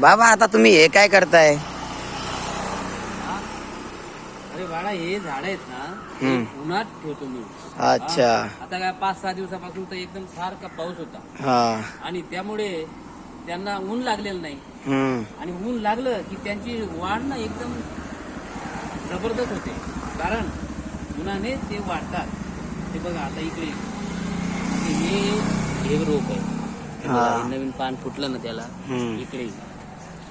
बाबा आता तुम्ही हे काय करताय? अरे बाळा हे झाड आहेत ना हम्म. उन्हात ठेवतो मी. अच्छा. आता काय पाच सहा दिवसापासून तर एकदम सारखा पाऊस होता. हा. आणि त्यामुळे त्यांना ऊन लागलेलं नाही. हम्म. आणि ऊन लागलं की त्यांची वाढ ना एकदम जबरदस्त होते. कारण उन्हाने ते वाढतात. ते बघा आता इकडे. हे हे रोग आहे. हे बघा, हा. हे नवीन पान फुटलं ना त्याला. हम्म. इकडे.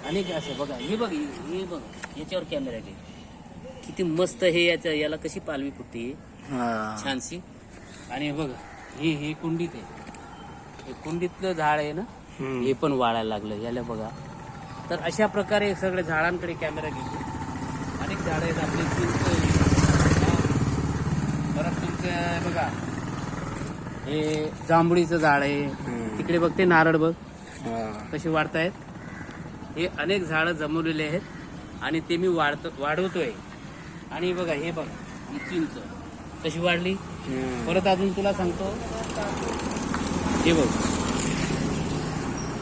अनेक असं बघा हे बघ हे बघ याच्यावर कॅमेरा घे किती मस्त हे याच्या याला कशी पालवी फुटते हा. छानशी. आणि बघा हे हे कुंडीत आहे. हे कुंडीतलं झाड आहे ना. हे पण वाढायला लागलं याला बघा. तर अशा प्रकारे सगळे झाडांकडे कॅमेरा घेतो. अनेक झाडं आहेत आपले. परत तुमचं बघा. हे जांभळीचं झाड आहे. तिकडे बघ ते नारळ बघ. कसे वाढतायत. हे अनेक झाडं जमवलेले आहेत आणि ते मी वाढतो वाढवतोय. आणि बघा हे बघ ही चिंच. कशी वाढली. परत अजून तुला सांगतो. हे बघ.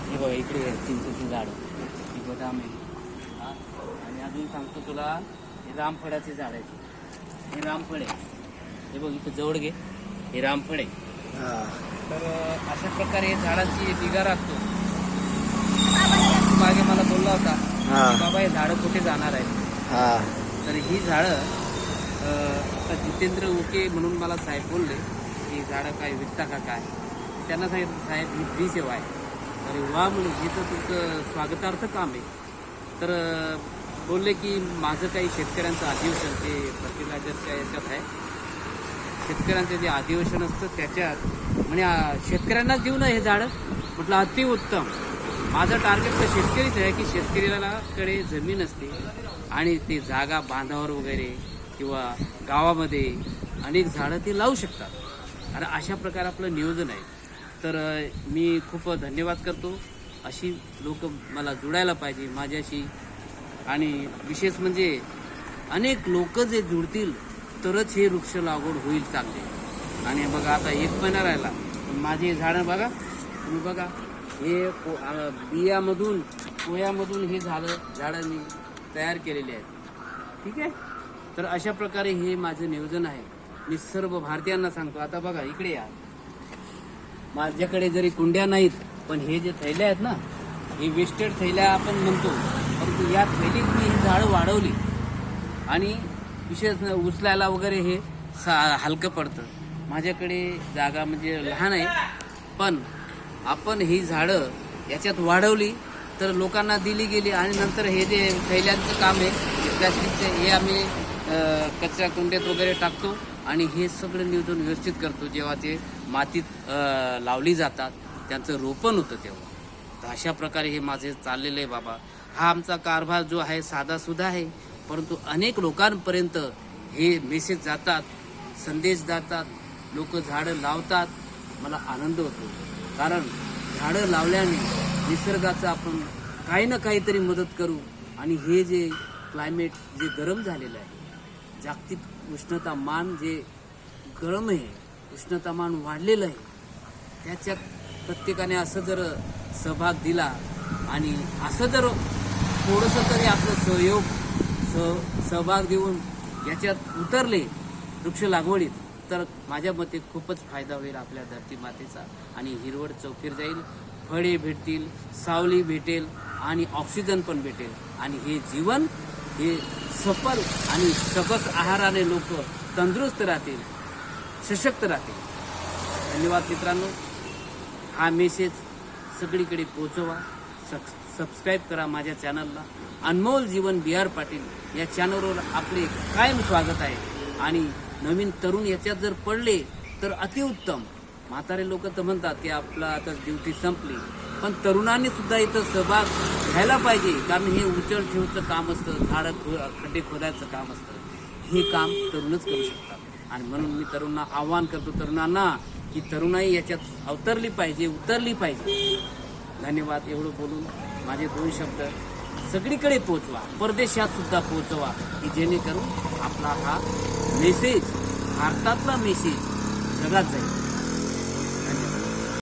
हे बघ इकडे चिंचेची झाड. ही बदाम आहे. हा. आणि अजून सांगतो तुला हे रामफळाचे झाड आहे हे रामफळ आहे. हे बघ इथं जवळ घे. हे रामफळ आहे. हा. तर अशा प्रकारे झाडांची निगा राखतो. मागे मला बोलला होता हा. की बाबा हे झाडं कुठे जाणार आहे हा. तर ही झाडं अं, आता जितेंद्र उके म्हणून मला साहेब बोलले की झाडं काय विकता का काय? त्यांना साहेब साहेब ही फ्री सेवा आहे. अरे वा म्हणजे हे तर तुमचं स्वागतार्थ काम आहे. तर अं, बोलले की माझं काही शेतकऱ्यांचं अधिवेशन ते फर्टिलायझरच्या याच्यात आहे? शेतकऱ्यांचं जे अधिवेशन असतं त्याच्यात म्हणजे आ, शेतकऱ्यांनाच देऊ ना हे झाडं? म्हटलं अतिउत्तम. माझं टार्गेट तर शेतकरीच आहे की शेतकऱ्याला कडे जमीन असते आणि ते जागा बांधावर वगैरे किंवा गावामध्ये अनेक झाडं ते लावू शकतात. आणि अशा प्रकारे आपलं नियोजन आहे. तर मी खूप धन्यवाद करतो. अशी लोक मला जुडायला पाहिजे माझ्याशी. आणि विशेष म्हणजे अनेक लोक जे जुळतील तरच हे वृक्ष लागवड होईल चांगले. आणि बघा आता एक महिना राहिला. माझे झाडं बघा. तुम्ही बघा. हे को- बियामधून पोयामधून हे झाडं झाडं मी तयार केलेले आहेत. ठीक आहे? तर अशा प्रकारे हे माझं नियोजन आहे. मी सर्व भारतीयांना सांगतो आता बघा इकडे या. माझ्याकडे जरी कुंड्या नाहीत पण हे जे थैल्या आहेत ना हे वेस्टेड थैल्या आपण म्हणतो. परंतु या थैलीत मी ही झाडं वाढवली. आणि विशेष उचलायला वगैरे हे सा हलकं पडतं. माझ्याकडे जागा म्हणजे लहान आहे. पण आपण ही झाडं याच्यात वाढवली तर लोकांना दिली गेली आणि नंतर हे जे थैल्यांचं काम आहे प्लॅस्टिकचे हे आम्ही कचऱ्या कुंड्यात वगैरे टाकतो आणि हे सगळं नियोजन व्यवस्थित करतो. जेव्हा ते मातीत लावली जातात त्यांचं रोपण होतं तेव्हा. तर अशा प्रकारे हे माझे चाललेलं आहे बाबा. हा आमचा कारभार जो आहे साधासुद्धा आहे. परंतु अनेक लोकांपर्यंत हे मेसेज जातात संदेश जातात लोक झाडं लावतात. मला आनंद होतो. कारण झाडं लावल्याने निसर्गाचं आपण काही ना काहीतरी मदत करू आणि हे जे क्लायमेट जे गरम झालेलं आहे जागतिक उष्णतामान जे गरम आहे उष्णतामान वाढलेलं आहे त्याच्यात प्रत्येकाने असं जर सहभाग दिला आणि असं जर थोडंसं तरी आपलं सहयोग सह सहभाग देऊन याच्यात उतरले वृक्ष लागवडीत तर माझ्या मते खूपच फायदा होईल आपल्या धरती मातेचा. आणि हिरवळ चौकीर जाईल फळे भेटतील सावली भेटेल आणि ऑक्सिजन पण भेटेल. आणि हे जीवन हे सफल आणि सकस आहाराने लोक तंदुरुस्त राहतील सशक्त राहतील. धन्यवाद मित्रांनो. हा मेसेज सगळीकडे पोचवा सक्स सबस्क्राईब करा माझ्या चॅनलला अनमोल जीवन बी आर पाटील या चॅनलवर आपले कायम स्वागत आहे. आणि नवीन तरुण याच्यात जर पडले तर अतिउत्तम. म्हातारे लोक तर म्हणतात की आपला आता ड्युटी संपली. पण तरुणांनी सुद्धा इथं सहभाग घ्यायला पाहिजे कारण हे उचल ठेवचं काम असतं झाडं खो खड्डे खोदायचं काम असतं. हे काम तरुणच करू शकतात. आणि म्हणून मी तरुणांना आव्हान करतो तरुणांना की तरुणाई याच्यात अवतरली पाहिजे उतरली पाहिजे. धन्यवाद एवढं बोलून माझे दोन शब्द सगळीकडे पोचवा परदेशात सुद्धा पोचवा की जेणेकरून आपला हा मेसेज भारतातला मेसेज जगात जाईल.